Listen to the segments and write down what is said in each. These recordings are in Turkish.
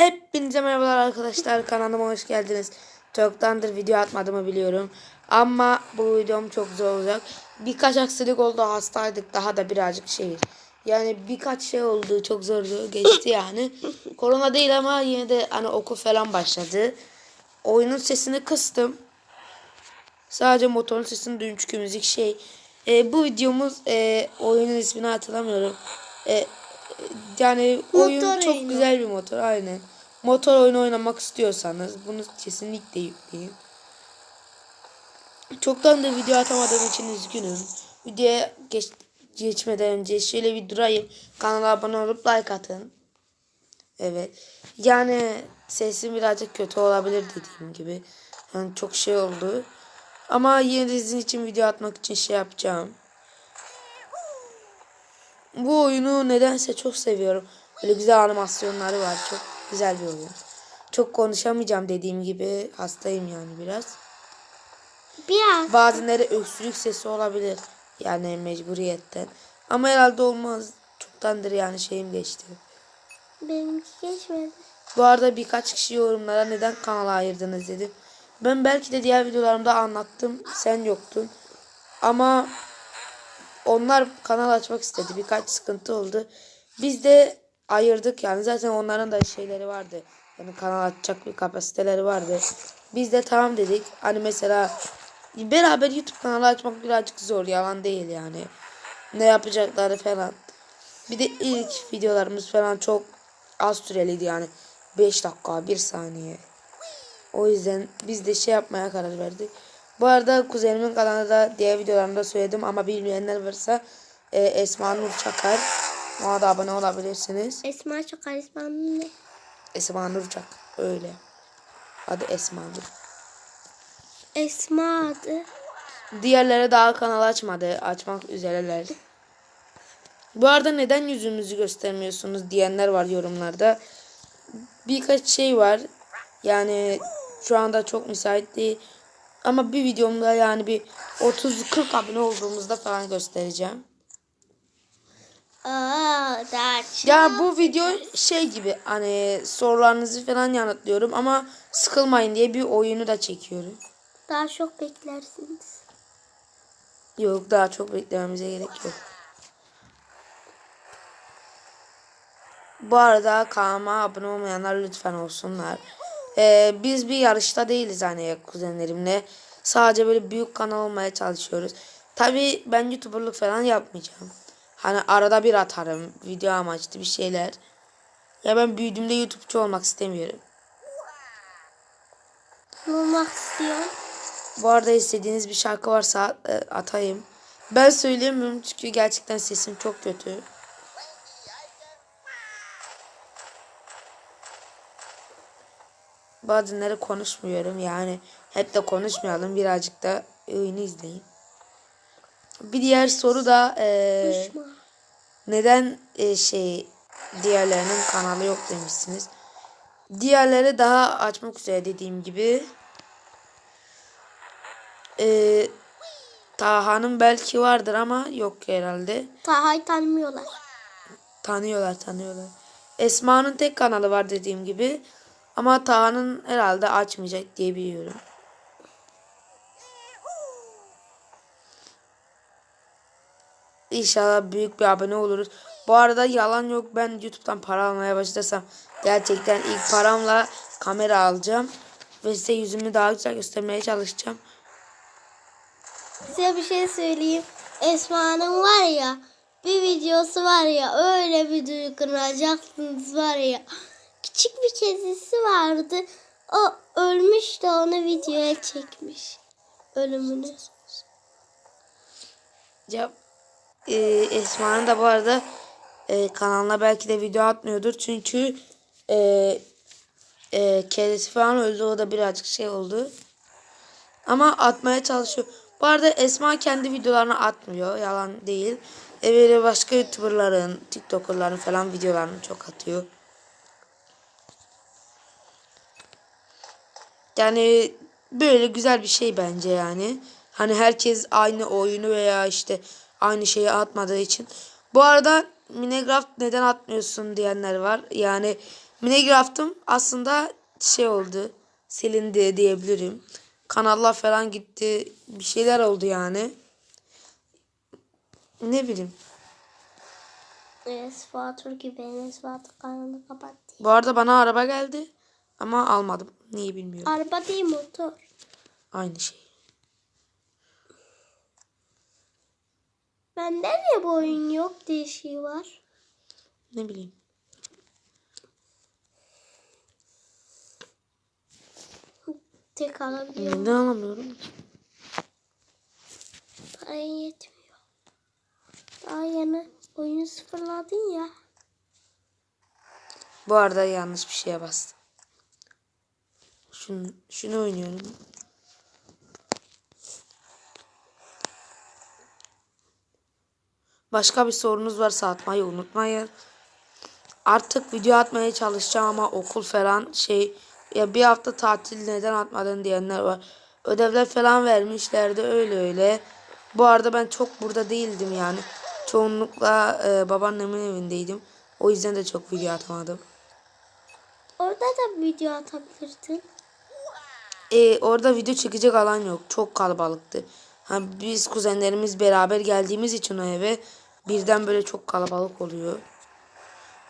Hepinize merhabalar arkadaşlar kanalıma hoş geldiniz. Çoktandır video atmadığımı biliyorum. Ama bu videom çok zor olacak. Birkaç aksilik oldu hastaydık daha da birazcık şey. Yani birkaç şey oldu çok zordu geçti yani. Korona değil ama yine de hani okul falan başladı. Oyunun sesini kıstım. Sadece motorun sesini duyun çünkü müzik şey. E, bu videomuz e, oyunun ismini hatırlamıyorum. E, yani oyun Motor çok oyunu. güzel bir motor aynen. Motor oyunu oynamak istiyorsanız bunu kesinlikle yükleyin. Çoktan da video atamadığım için üzgünüm. Videoya geç, geçmeden önce şöyle bir durayım. Kanala abone olup like atın. Evet. Yani sesim birazcık kötü olabilir dediğim gibi. Yani çok şey oldu. Ama yine de sizin için video atmak için şey yapacağım. Bu oyunu nedense çok seviyorum. Böyle güzel animasyonları var. Çok güzel bir oyun. Çok konuşamayacağım dediğim gibi. Hastayım yani biraz. Biraz. Bazenleri öksürük sesi olabilir. Yani mecburiyetten. Ama herhalde olmaz. Çoktandır yani şeyim geçti. Benimki geçmedi. Bu arada birkaç kişi yorumlara neden kanala ayırdınız dedim. Ben belki de diğer videolarımda anlattım. Sen yoktun. Ama onlar kanal açmak istedi. Birkaç sıkıntı oldu. Biz de ayırdık yani. Zaten onların da şeyleri vardı. Yani kanal açacak bir kapasiteleri vardı. Biz de tamam dedik. Hani mesela beraber YouTube kanalı açmak birazcık zor. Yalan değil yani. Ne yapacakları falan. Bir de ilk videolarımız falan çok az süreliydi yani. 5 dakika, 1 saniye. O yüzden biz de şey yapmaya karar verdik. Bu arada kuzenimin kanalında diğer videolarımda söyledim ama bilmeyenler varsa e, Esma Nur Çakar. Ona da abone olabilirsiniz. Esma çok karizmanlı ne? Esma Nur Çak. Öyle. Adı Esma Nur. Esma adı. Diğerleri daha kanal açmadı. Açmak üzereler. Bu arada neden yüzümüzü göstermiyorsunuz diyenler var yorumlarda. Birkaç şey var. Yani şu anda çok müsait değil. Ama bir videomda yani bir 30-40 abone olduğumuzda falan göstereceğim. Aa. Ya bu video şey gibi hani sorularınızı falan yanıtlıyorum ama sıkılmayın diye bir oyunu da çekiyorum. Daha çok beklersiniz. Yok daha çok beklememize gerek yok. Bu arada kanalıma abone olmayanlar lütfen olsunlar. Ee, biz bir yarışta değiliz hani kuzenlerimle. Sadece böyle büyük kanal olmaya çalışıyoruz. Tabi ben youtuberlık falan yapmayacağım. Hani arada bir atarım video amaçlı bir şeyler. Ya ben büyüdüğümde youtubeçu olmak istemiyorum. Olmak istiyorsun? Bu arada istediğiniz bir şarkı varsa e, atayım. Ben söyleyemiyorum çünkü gerçekten sesim çok kötü. Bazenleri konuşmuyorum yani hep de konuşmayalım birazcık da oyunu izleyin. Bir diğer soru da e, Düşman. neden e, şey diğerlerinin kanalı yok demişsiniz. Diğerleri daha açmak üzere dediğim gibi. Ee, Taha'nın belki vardır ama yok herhalde. Taha'yı tanımıyorlar. Tanıyorlar tanıyorlar. Esma'nın tek kanalı var dediğim gibi. Ama Taha'nın herhalde açmayacak diye biliyorum. İnşallah büyük bir abone oluruz. Bu arada yalan yok ben YouTube'dan para almaya başlasam gerçekten ilk paramla kamera alacağım. Ve size yüzümü daha güzel göstermeye çalışacağım. Size bir şey söyleyeyim. Esma'nın var ya bir videosu var ya öyle bir duygulanacaksınız var ya. Küçük bir kedisi vardı. O ölmüş de onu videoya çekmiş. Ölümünü. Ya e, Esma'nın da bu arada e, kanalına belki de video atmıyordur. Çünkü e, e, kedisi falan öldü. O da birazcık şey oldu. Ama atmaya çalışıyor. Bu arada Esma kendi videolarını atmıyor. Yalan değil. E, böyle başka YouTuber'ların, TikToker'ların falan videolarını çok atıyor. Yani böyle güzel bir şey bence yani. Hani herkes aynı oyunu veya işte aynı şeyi atmadığı için. Bu arada Minecraft neden atmıyorsun diyenler var. Yani Minecraft'ım aslında şey oldu. Silindi diyebilirim. Kanallar falan gitti. Bir şeyler oldu yani. Ne bileyim. Enes Batur gibi Enes Batur kanalını kapattı. Bu arada bana araba geldi. Ama almadım. Niye bilmiyorum. Araba değil motor. Aynı şey. Bende niye bu oyun yok diye şey var. Ne bileyim. Tek alabiliyorum. Neden alamıyorum? Paraya yetmiyor. Daha yeni oyunu sıfırladın ya. Bu arada yanlış bir şeye bastım. Şunu, şunu oynuyorum. Başka bir sorunuz varsa atmayı unutmayın. Artık video atmaya çalışacağım ama okul falan şey ya bir hafta tatil neden atmadın diyenler var. Ödevler falan vermişlerdi öyle öyle. Bu arada ben çok burada değildim yani. Çoğunlukla e, babaannemin evindeydim. O yüzden de çok video atamadım. Orada da video atabilirdin. E, orada video çekecek alan yok. Çok kalabalıktı. Ha, biz kuzenlerimiz beraber geldiğimiz için o eve birden böyle çok kalabalık oluyor.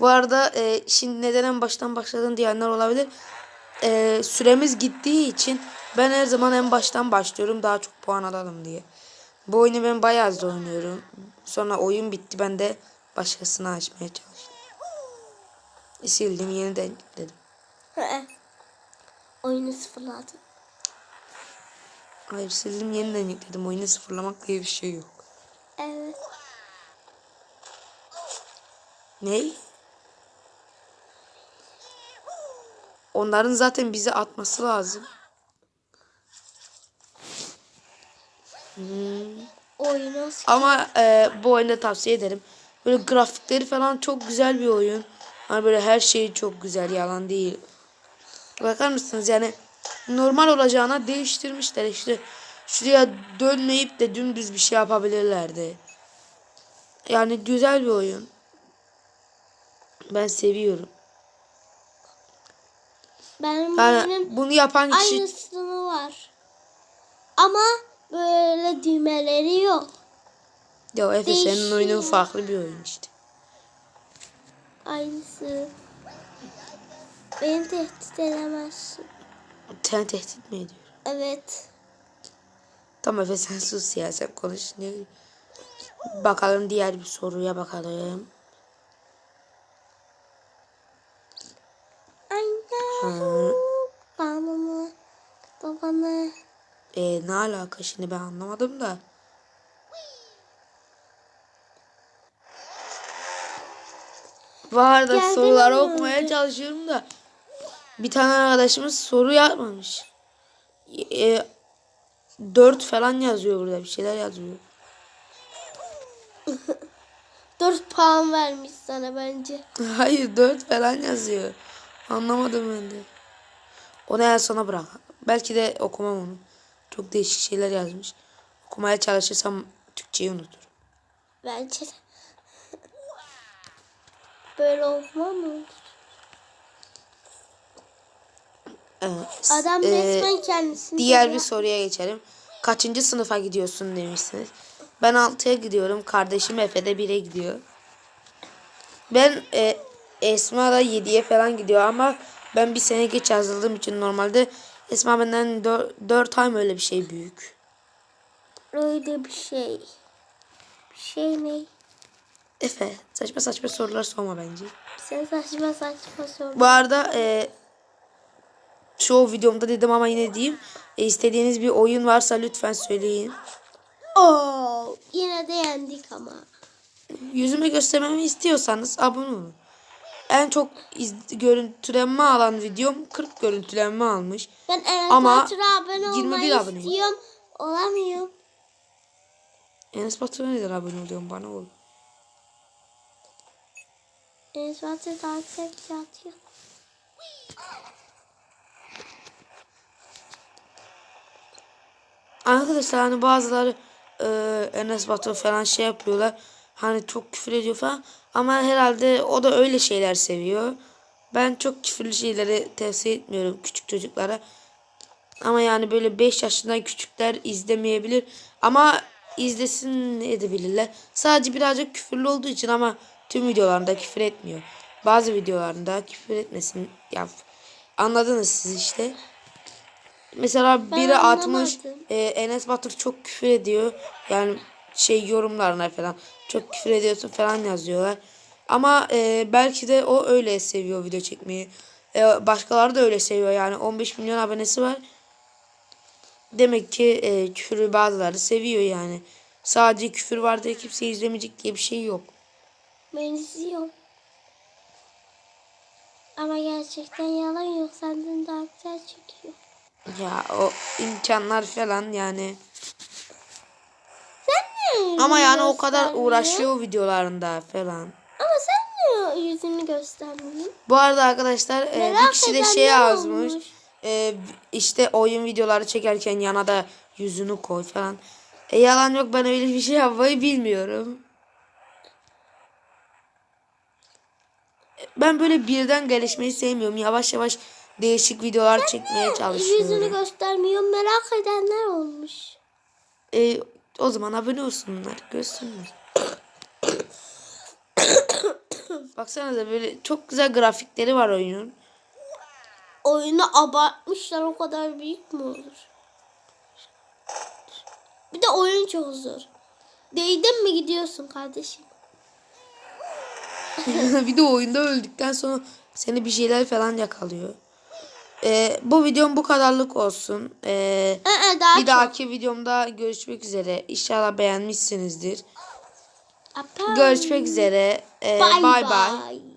Bu arada e, şimdi neden en baştan başladın diyenler olabilir. E, süremiz gittiği için ben her zaman en baştan başlıyorum daha çok puan alalım diye. Bu oyunu ben bayağı hızlı oynuyorum. Sonra oyun bitti ben de başkasını açmaya çalıştım. Sildim yeniden yükledim. oyunu sıfırladın. Hayır sildim yeniden yükledim. Oyunu sıfırlamak diye bir şey yok. Evet. Ney? Onların zaten bize atması lazım. Oyunu Ama e, bu oyunu tavsiye ederim. Böyle grafikleri falan çok güzel bir oyun. Hani böyle her şey çok güzel yalan değil. Bakar mısınız yani normal olacağına değiştirmişler işte. Şuraya dönmeyip de dümdüz bir şey yapabilirlerdi. Yani güzel bir oyun. Ben seviyorum. benim Yani bunu yapan kişi aynısını var. Ama böyle düğmeleri yok. ya Efe senin değişiyor. oyunun farklı bir oyun işte. Aynısı. Beni tehdit edemezsin. Sen tehdit mi ediyor? Evet. Tamam Efe sen sus ya sen konuş. Ne? Bakalım diğer bir soruya bakalım. Anne. Babamı. Babanı. E, ne alaka şimdi ben anlamadım da. Bu arada Geldim soruları ama okumaya çalışıyorum da. Bir tane arkadaşımız soru yapmamış. E, 4 falan yazıyor burada bir şeyler yazıyor. Dört puan vermiş sana bence. Hayır 4 falan yazıyor. Anlamadım ben de. Onu en sona bırak. Belki de okumam onu. Çok değişik şeyler yazmış. Okumaya çalışırsam Türkçeyi unuturum. Bence de. Böyle olma mı? Evet. Adam Ee, resmen kendisini Diğer bir soruya geçelim. Kaçıncı sınıfa gidiyorsun demişsiniz. Ben 6'ya gidiyorum. Kardeşim Efe de 1'e gidiyor. Ben e, Esma da 7'ye falan gidiyor ama ben bir sene geç yazıldığım için normalde Esma benden 4 ay mı öyle bir şey büyük. Öyle bir şey. Bir şey ne? Efe saçma saçma sorular sorma bence. Sen saçma saçma sor. Bu arada e, çoğu videomda dedim ama yine diyeyim. E, istediğiniz bir oyun varsa lütfen söyleyin. Oo, yine de yendik ama. Yüzüme göstermemi istiyorsanız abone olun. En çok iz, görüntülenme alan videom 40 görüntülenme almış. Ben Enes Ama Batur'a abone 21 olmayı aboneyim. istiyorum. Olamıyorum. Enes Batur'a neden abone oluyorsun bana ol. Enes Batur daha güzel bir şey atıyor. Arkadaşlar hani bazıları e, Enes Batur falan şey yapıyorlar. Hani çok küfür ediyor falan. Ama herhalde o da öyle şeyler seviyor. Ben çok küfürlü şeyleri tavsiye etmiyorum küçük çocuklara. Ama yani böyle 5 yaşından küçükler izlemeyebilir. Ama izlesin edebilirler. Sadece birazcık küfürlü olduğu için ama tüm videolarında küfür etmiyor. Bazı videolarında küfür etmesin. Ya anladınız siz işte. Mesela biri atmış e, Enes Batur çok küfür ediyor. Yani şey yorumlarına falan çok küfür ediyorsun falan yazıyorlar. Ama e, belki de o öyle seviyor video çekmeyi. E, başkaları da öyle seviyor yani 15 milyon abonesi var. Demek ki e, küfürü bazıları seviyor yani. Sadece küfür var diye kimse izlemeyecek diye bir şey yok. Ben izliyorum. Ama gerçekten yalan yok. Senden daha güzel çekiyor. Ya o imkanlar falan yani. Sen niye Ama yani o kadar uğraşıyor videolarında falan. Ama sen niye yüzünü göstermiyorsun? Bu arada arkadaşlar e, bir Merak kişi de şey yazmış. olmuş. E, işte oyun videoları çekerken yana da yüzünü koy falan. E, yalan yok ben öyle bir şey yapmayı bilmiyorum. E, Ben böyle birden gelişmeyi sevmiyorum. Yavaş yavaş değişik videolar çekmeye çalışıyorum. Yüzünü göstermiyor. Merak edenler olmuş. E, o zaman abone olsunlar, görsünler. Baksanıza böyle çok güzel grafikleri var oyunun. Oyunu abartmışlar. O kadar büyük mü olur? Bir de oyun çok zor. Değdin mi gidiyorsun kardeşim? bir de oyunda öldükten sonra seni bir şeyler falan yakalıyor. E, bu videom bu kadarlık olsun. E, Ee, daha bir çok. dahaki videomda görüşmek üzere. İnşallah beğenmişsinizdir. Apa. Görüşmek üzere. E, bye bye. bye.